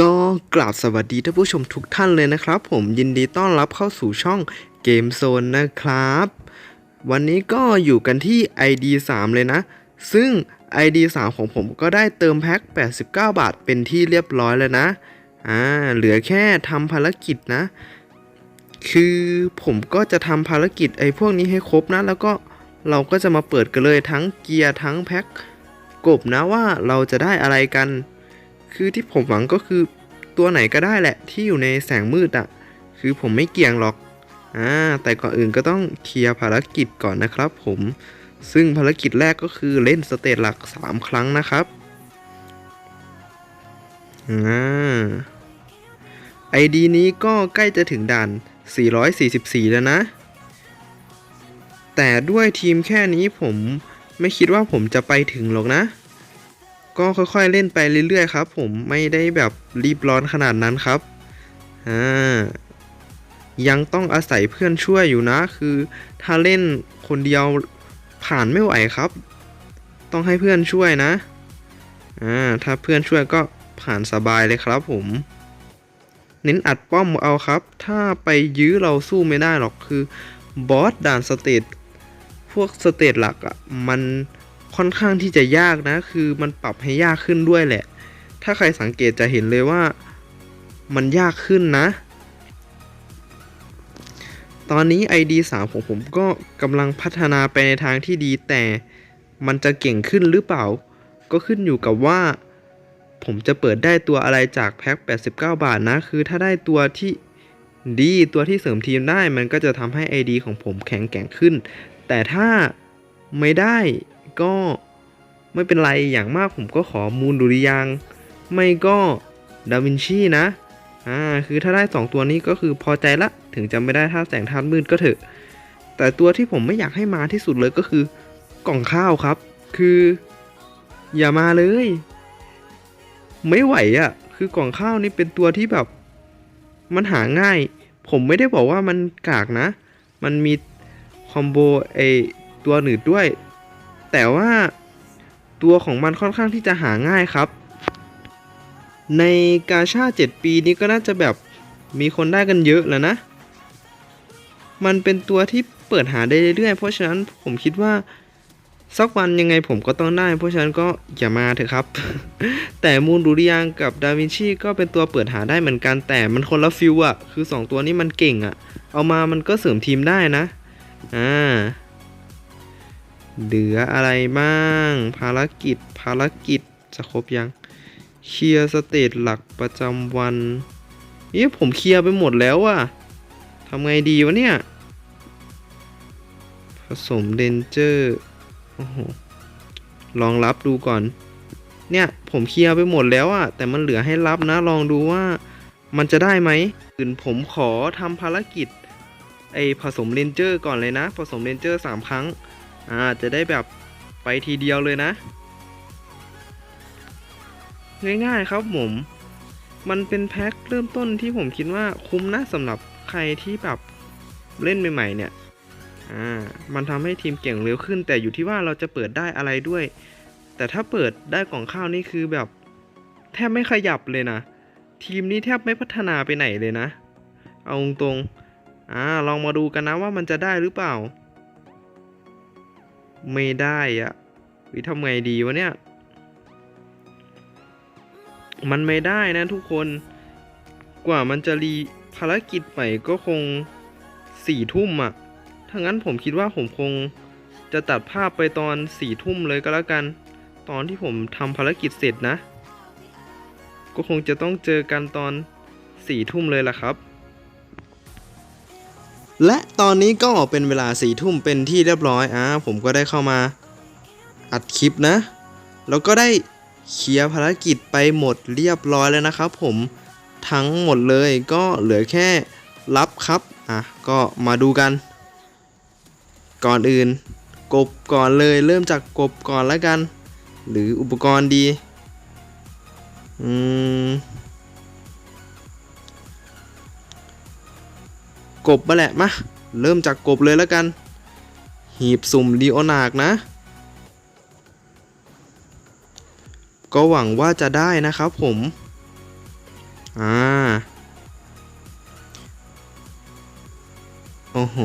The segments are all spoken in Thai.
ก็กราบสวัสดีท่านผู้ชมทุกท่านเลยนะครับ ผมยินดีต้อนรับเข้าสู่ช่องเกมโซนนะครับ วันนี้ก็อยู่กันที่ ID 3 เลยนะ ซึ่ง ID 3 ของผมก็ได้เติมแพ็ค 89 บาทเป็นที่เรียบร้อยแล้วนะอ่าเหลือแค่ทำภารกิจนะ คือผมก็จะทำภารกิจไอ้พวกนี้ให้ครบนะ แล้วก็เราก็จะมาเปิดกันเลยทั้งเกียร์ทั้งแพ็คกบนะว่าเราจะได้อะไรกัน คือที่ผมหวังก็คือตัวไหนก็ได้แหละที่อยู่ในแสงมืดอะ่ะคือผมไม่เกี่ยงหรอกอ่าแต่ก่อนอื่นก็ต้องเคลียร์ภารกิจก่อนนะครับผม ซึ่งภารกิจแรกก็คือเล่นสเตจหลัก 3 ครั้งนะครับอ่าไอดีนี้ก็ใกล้จะถึงด่าน 444 แล้วนะ แต่ด้วยทีมแค่นี้ผมไม่คิดว่าผมจะไปถึงหรอกนะ ก็ค่อยๆเล่นไปเรื่อยๆครับ ผมไม่ได้แบบรีบร้อนขนาดนั้นครับอ่ายังต้องอาศัยเพื่อนช่วยอยู่นะ คือถ้าเล่นคนเดียวผ่านไม่ไหวครับ ต้องให้เพื่อนช่วยนะอ่าถ้าเพื่อนช่วยก็ผ่านสบายเลยครับผมเน้นอัดป้อมเอาครับ ถ้าไปยื้อเราสู้ไม่ได้หรอกคือบอสด่านสเตตพวกสเตตหลักอะ่ะมัน ค่อนข้างที่จะยากนะ คือมันปรับให้ยากขึ้นด้วยแหละ ถ้าใครสังเกตจะเห็นเลยว่ามันยากขึ้นนะ ตอนนี้ ID 3ของผมก็กำลังพัฒนาไปในทางที่ดีแต่มันจะเก่งขึ้นหรือเปล่า ก็ขึ้นอยู่กับว่า ผมจะเปิดได้ตัวอะไรจากแพ็ค89 บาทนะ คือถ้าได้ตัวที่ดีตัวที่เสริมทีมได้มันก็จะทำให้ ID ของผมแข็งแกร่งขึ้น แต่ถ้าไม่ได้ ก็ไม่เป็นไรอย่างมากผมก็ขอมูลดุริยาง ไม่ก็ดาวินชีนะอ่าคือถ้าได้ 2 ตัวนี้ก็คือพอใจละ ถึงจะไม่ได้ท่าแสงธาตุมืดก็เถอะ แต่ตัวที่ผมไม่อยากให้มาที่สุดเลยก็คือกล่องข้าวครับ คือ อย่ามาเลย ไม่ไหวอะ่ะ คือกล่องข้าวนี่เป็นตัวที่แบบ มันหาง่าย ผมไม่ได้บอกว่ามันกากนะ มันมีคอมโบไอตัวหนืดด้วย แต่ว่าตัวของมันค่อนข้างที่จะหาง่ายครับ ในกาชา 7 ปีนี้ก็น่าจะแบบมีคนได้กันเยอะแล้วนะ มันเป็นตัวที่เปิดหาได้เรื่อยๆ เพราะฉะนั้นผมคิดว่าสักวันยังไงผมก็ต้องได้ เพราะฉะนั้นก็อย่ามาเถอะครับ แต่มูลดุริยางกับดาวินชีก็เป็นตัวเปิดหาได้เหมือนกันแต่มันคนละฟิลอะคือ 2 ตัวนี้มันเก่งอะเอามามันก็เสริมทีมได้นะ อ่า เหลืออะไรบ้าง ภารกิจภารกิจจะครบยังเคลียร์สเตจหลักประจำวันเนี่ผมเคลียร์ไปหมดแล้วอะทำไงดีวะเนี่ย ผสมเดนเจอร์โอ้โหลองรับดูก่อน เนี่ยผมเคลียร์ไปหมดแล้วอะแต่มันเหลือให้รับนะ ลองดูว่ามันจะได้ไหมอื่นผมขอทำภารกิจไอผสมเรนเจอร์ก่อนเลยนะ ผสมเรนเจอร์สามครั้ง อ่าจะได้แบบไปทีเดียวเลยนะ ง่ายๆครับผม มันเป็นแพ็คเริ่มต้นที่ผมคิดว่าคุ้มนะสำหรับใครที่แบบเล่นใหม่ๆเนี่ย อ่า มันทำให้ทีมเก่งเร็วขึ้น แต่อยู่ที่ว่าเราจะเปิดได้อะไรด้วย แต่ถ้าเปิดได้กล่องข้าวนี่คือแบบ แทบไม่ขยับเลยนะ ทีมนี้แทบไม่พัฒนาไปไหนเลยนะ เอาตรงๆอ่า ลองมาดูกันนะว่ามันจะได้หรือเปล่า ไม่ได้อะวิทำไงดีวะเนี่ย มันไม่ได้นะทุกคน กว่ามันจะรีภารกิจใหม่ก็คงสี่ทุ่มอะ่ะถ้างั้นผมคิดว่าผมคงจะตัดภาพไปตอนสี่ทุ่มเลยก็แล้วกัน ตอนที่ผมทำภารกิจเสร็จนะ ก็คงจะต้องเจอกันตอนสี่ทุ่มเลยล่ะครับ และตอนนี้ก็เป็นเวลาสี่ทุ่มเป็นที่เรียบร้อยอ่าผมก็ได้เข้ามาอัดคลิปนะ แล้วก็ได้เคลียร์ภารกิจไปหมดเรียบร้อยแล้วนะครับผมทั้งหมดเลยก็เหลือแค่รับครับอะก็มาดูกัน ก่อนอื่น กบก่อนเลยเริ่มจากกบก่อนแล้วกัน หรืออุปกรณ์ดี อืม กบมาแหละมาเริ่มจากกบเลยแล้วกัน หีบสุ่มลีโอนากนะ ก็หวังว่าจะได้นะครับผม อ่า โอ้โห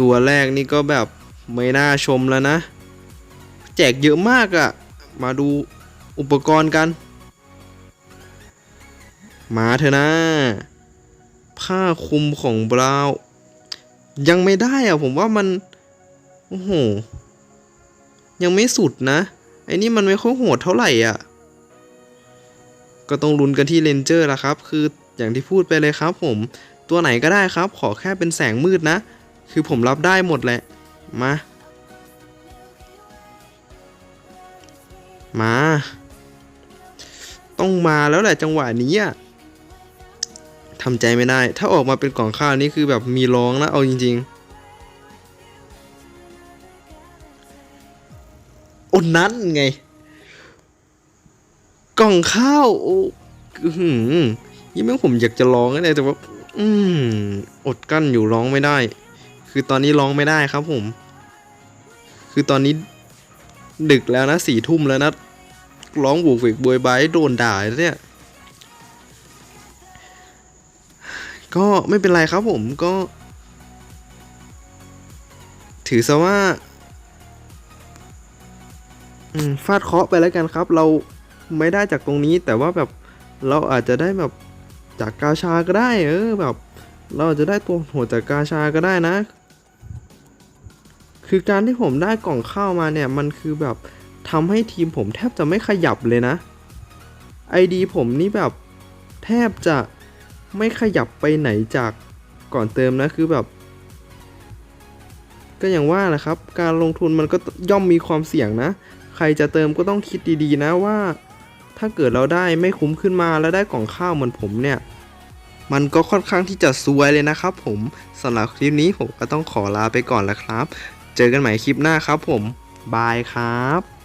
ตัวแรกนี่ก็แบบไม่น่าชมแล้วนะ แจกเยอะมากอะ่ะ มาดูอุปกรณ์กัน มาเถอะนะ ผ้าคลุมของบราวยังไม่ได้อะผมว่ามัน โอ้โห ยังไม่สุดนะไอ้นี่มันไม่ค่อยโหดเท่าไหร่อะ ก็ต้องลุ้นกันที่เลนเจอร์ละครับ คืออย่างที่พูดไปเลยครับผม ตัวไหนก็ได้ครับ ขอแค่เป็นแสงมืดนะ คือผมรับได้หมดแหละ มา มา ต้องมาแล้วแหละจังหวะนี้อะ ทำใจไม่ได้ ถ้าออกมาเป็นกล่องข้าวนี่คือแบบมีร้องนะเอาจริง ๆอ้นั้นไง กล่องข้าวโอ้อื้อหือยิ่งแม่ผมอยากจะร้องเลยแต่ว่า อืมอดกั้นอยู่ร้องไม่ได้ คือตอนนี้ร้องไม่ได้ครับผม คือตอนนี้ ดึกแล้วนะสี่ทุ่มแล้วนะร้องบุกเวกบวยบายโดนด่าเนี่ย ก็ไม่เป็นไรครับผมก็ ถือซะว่าฟาดเคาะไปแล้วกันครับ เราไม่ได้จากตรงนี้ แต่ว่าแบบเราอาจจะได้แบบจากกาชาก็ได้ เออแบบ เราจะได้ตัวหัวจากกาชาก็ได้นะ คือการที่ผมได้กล่องข้าวมาเนี่ย มันคือแบบทำให้ทีมผมแทบจะไม่ขยับเลยนะ ID ผมนี่แบบแทบจะ ไม่ขยับไปไหนจากก่อนเติมนะคือแบบ ก็อย่างว่าแหละครับ การลงทุนมันก็ย่อมมีความเสี่ยงนะ ใครจะเติมก็ต้องคิดดีๆนะว่า ถ้าเกิดเราได้ไม่คุ้มขึ้นมาแล้วได้กล่องข้าวเหมือนผมเนี่ยมันก็ค่อนข้างที่จะซวยเลยนะครับผมสำหรับคลิปนี้ผมก็ต้องขอลาไปก่อนแล้วครับ เจอกันใหม่คลิปหน้าครับผม บายครับ